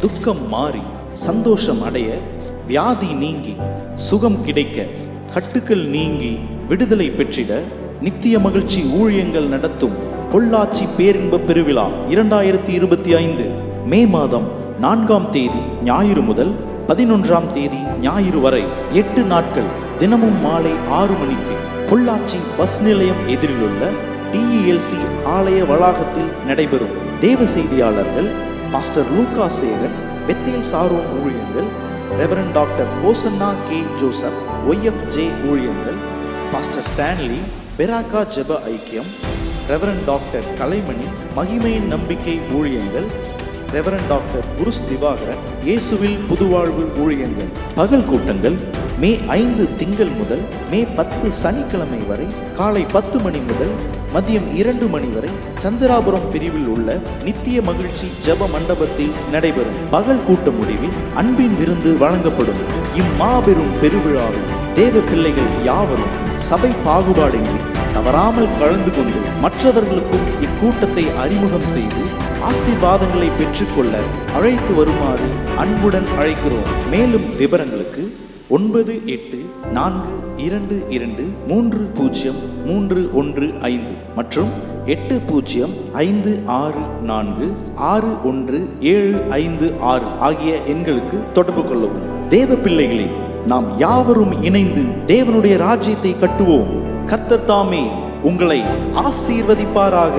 துக்கம் மாறி சந்தோஷம் அடைய வியாதி நீங்கி சுகம் கிடைக்க கட்டுக்கள் நீங்கி விடுதலை பெற்றிட நித்திய மகிழ்ச்சி ஊழியங்கள் நடத்தும் பொள்ளாச்சி பேரின்ப பெருவிழா இரண்டாயிரத்தி இருபத்தி ஐந்து மே மாதம் நான்காம் தேதி ஞாயிறு முதல் பதினொன்றாம் தேதி ஞாயிறு வரை எட்டு நாட்கள் தினமும் மாலை ஆறு மணிக்கு பொள்ளாச்சி பஸ் நிலையம் எதிரிலுள்ள டிஇஎல்சி ஆலய வளாகத்தில் நடைபெறும் தேவ செய்தியாளர்கள் பாஸ்டர் லூகா சேகர் பெத்தியல் சாரோன் ஊழியங்கள் reverend doctor Osanna K Joseph YFJ J ஊழியங்கள் பாஸ்டர் ஸ்டான்லி பெராக்கா ஜெப ஐக்கியம் ரெவரன் டாக்டர் கலைமணி மகிமையின் நம்பிக்கை ஊழியங்கள் ரெவரன் டாக்டர் குருஸ் திவாகரன் இயேசுவில் புதுவாழ்வு ஊழியங்கள் பகல் கூட்டங்கள் மே ஐந்து திங்கள் முதல் மே பத்து சனிக்கிழமை வரை காலை பத்து மணி முதல் மதியம் இரண்டு மணி வரை சந்திராபுரம் பிரிவில் உள்ள நித்திய மகிழ்ச்சி ஜப மண்டபத்தில் நடைபெறும் பகல் கூட்ட முடிவில் அன்பின் விருந்து வழங்கப்படும். இம்மாபெரும் பெருவிழாவில் தேவ பிள்ளைகள் யாவரும் சபை பாகுபாடின்றி தவறாமல் கலந்து கொண்டு மற்றவர்களுக்கும் இக்கூட்டத்தை அறிமுகம் செய்து ஆசீர்வாதங்களை பெற்றுக்கொள்ள அழைத்து வருமாறு அன்புடன் அழைக்கிறோம். மேலும் விவரங்களுக்கு ஒன்பது எட்டு நான்கு இரண்டு இரண்டு மூன்று பூஜ்ஜியம் மூன்று ஒன்று ஐந்து மற்றும் எட்டு பூஜ்ஜியம் ஐந்து ஆறு நான்கு ஆறு ஒன்று ஏழு ஐந்து ஆறு ஆகிய எண்களுக்கு தொடர்பு கொள்ளவும். தேவ பிள்ளைகளே நாம் யாவரும் இணைந்து தேவனுடைய ராஜ்யத்தை கட்டுவோம். கர்த்தர் தாமே உங்களை ஆசீர்வதிப்பாராக.